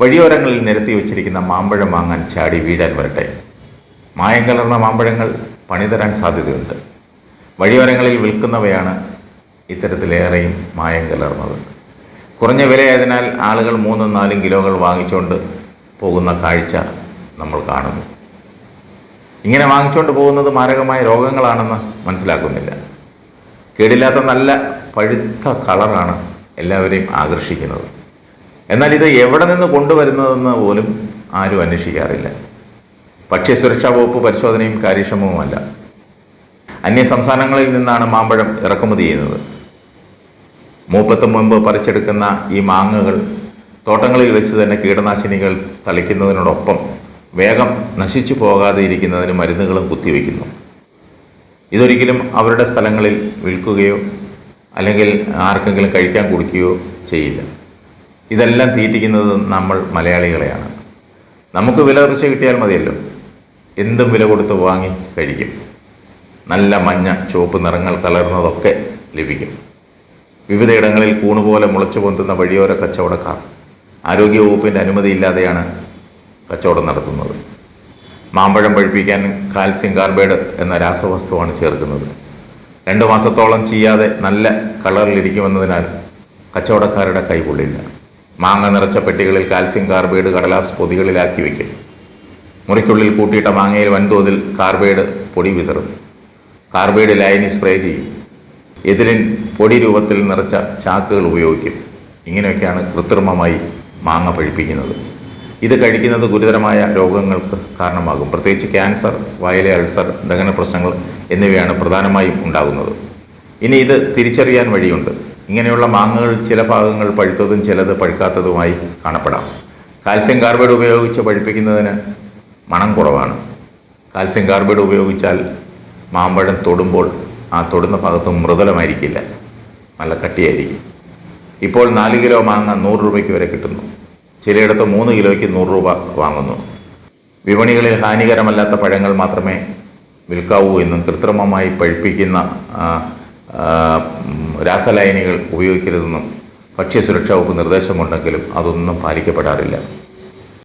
വഴിയോരങ്ങളിൽ നിരത്തി വച്ചിരിക്കുന്ന മാമ്പഴം വാങ്ങാൻ ചാടി വീഴാൻ വരട്ടെ. മായം കലർന്ന മാമ്പഴങ്ങൾ പണിതരാൻ സാധ്യതയുണ്ട്. വഴിയോരങ്ങളിൽ വിൽക്കുന്നവയാണ് ഇത്തരത്തിലേറെയും മായം കലർന്നത്. കുറഞ്ഞ വിലയായതിനാൽ ആളുകൾ മൂന്നും നാലും കിലോകൾ വാങ്ങിച്ചുകൊണ്ട് പോകുന്ന കാഴ്ച നമ്മൾ കാണുന്നു. ഇങ്ങനെ വാങ്ങിച്ചുകൊണ്ട് പോകുന്നത് മാരകമായ രോഗങ്ങളാണെന്ന് മനസ്സിലാക്കുന്നില്ല. കേടില്ലാത്ത നല്ല പഴുത്ത കളറാണ് എല്ലാവരെയും ആകർഷിക്കുന്നത്. എന്നാൽ ഇത് എവിടെ നിന്ന് കൊണ്ടുവരുന്നതെന്ന് പോലും ആരും അന്വേഷിക്കാറില്ല. ഭക്ഷ്യസുരക്ഷാ വകുപ്പ് പരിശോധനയും കാര്യക്ഷമവുമല്ല. അന്യ സംസ്ഥാനങ്ങളിൽ നിന്നാണ് മാമ്പഴം ഇറക്കുമതി ചെയ്യുന്നത്. മൂപ്പത്ത് മുമ്പ് പറിച്ചെടുക്കുന്ന ഈ മാങ്ങകൾ തോട്ടങ്ങളിൽ വെച്ച് തന്നെ കീടനാശിനികൾ തളിക്കുന്നതിനോടൊപ്പം വേഗം നശിച്ചു പോകാതെ ഇരിക്കുന്നതിന് മരുന്നുകളും കുത്തിവെക്കുന്നു. ഇതൊരിക്കലും അവരുടെ സ്ഥലങ്ങളിൽ വിൽക്കുകയോ അല്ലെങ്കിൽ ആർക്കെങ്കിലും കഴിക്കാൻ കൊടുക്കുകയോ ചെയ്യില്ല. ഇതെല്ലാം തീറ്റിക്കുന്നത് നമ്മൾ മലയാളികളെയാണ്. നമുക്ക് വില കുറച്ച് കിട്ടിയാൽ മതിയല്ലോ. എന്തും വില കൊടുത്ത് വാങ്ങി കഴിക്കും. നല്ല മഞ്ഞ ചുവപ്പ് നിറങ്ങൾ കലർന്നതൊക്കെ ലഭിക്കും. വിവിധയിടങ്ങളിൽ കൂണുപോലെ മുളച്ചു പൊന്തുന്ന വഴിയോര കച്ചവടക്കാർ ആരോഗ്യവകുപ്പിന്റെ അനുമതിയില്ലാതെയാണ് കച്ചവടം നടത്തുന്നത്. മാമ്പഴം പഴുപ്പിക്കാൻ കാൽസ്യം കാർബൈഡ് എന്ന രാസവസ്തുവാണ് ചേർക്കുന്നത്. രണ്ട് മാസത്തോളം ചെയ്യാതെ നല്ല കളറിലിരിക്കുമെന്നതിനാൽ കച്ചവടക്കാരുടെ കൈകൊള്ളില്ല മാങ്ങ നിറച്ച പെട്ടികളിൽ കാൽസ്യം കാർബൈഡ് കടലാസ് പൊതികളിലാക്കി വയ്ക്കും മുറിക്കുള്ളിൽ കൂട്ടിയിട്ട മാങ്ങയിൽ വൻതോതിൽ കാർബൈഡ് പൊടി വിതറും. കാർബൈഡ് ലൈനി സ്പ്രേ ചെയ്യും. എതിരിൻ പൊടി രൂപത്തിൽ നിറച്ച ചാക്കുകൾ ഉപയോഗിക്കും. ഇങ്ങനെയൊക്കെയാണ് കൃത്രിമമായി മാങ്ങ പഴിപ്പിക്കുന്നത്. ഇത് കഴിക്കുന്നത് ഗുരുതരമായ രോഗങ്ങൾക്ക് കാരണമാകും. പ്രത്യേകിച്ച് ക്യാൻസർ വയലെ അൾസർ ദഹന പ്രശ്നങ്ങൾ എന്നിവയാണ് പ്രധാനമായും ഉണ്ടാകുന്നത്. ഇനി ഇത് തിരിച്ചറിയാൻ വഴിയുണ്ട്. ഇങ്ങനെയുള്ള മാങ്ങകൾ ചില ഭാഗങ്ങൾ പഴുത്തതും ചിലത് പഴുക്കാത്തതുമായി കാണപ്പെടാം. കാൽസ്യം കാർബൈഡ് ഉപയോഗിച്ച് പഴുപ്പിക്കുന്നതിന് മണം കുറവാണ്. കാൽസ്യം കാർബൈഡ് ഉപയോഗിച്ചാൽ മാമ്പഴം തൊടുമ്പോൾ ആ തൊടുന്ന ഭാഗത്ത് മൃദുലമായിരിക്കില്ല. നല്ല കട്ടിയായിരിക്കും. ഇപ്പോൾ നാല് കിലോ മാങ്ങ നൂറ് രൂപയ്ക്ക് വരെ കിട്ടുന്നു. ചിലയിടത്ത് മൂന്ന് കിലോയ്ക്ക് നൂറ് രൂപ വാങ്ങുന്നു. വിപണികളിൽ ഹാനികരമല്ലാത്ത പഴങ്ങൾ മാത്രമേ വിൽക്കാവൂ എന്നും കൃത്രിമമായി പഴുപ്പിക്കുന്ന രാസലായനികൾ ഉപയോഗിക്കരുതെന്നും ഭക്ഷ്യസുരക്ഷാ വകുപ്പ് നിർദ്ദേശമുണ്ടെങ്കിലും അതൊന്നും പാലിക്കപ്പെടാറില്ല.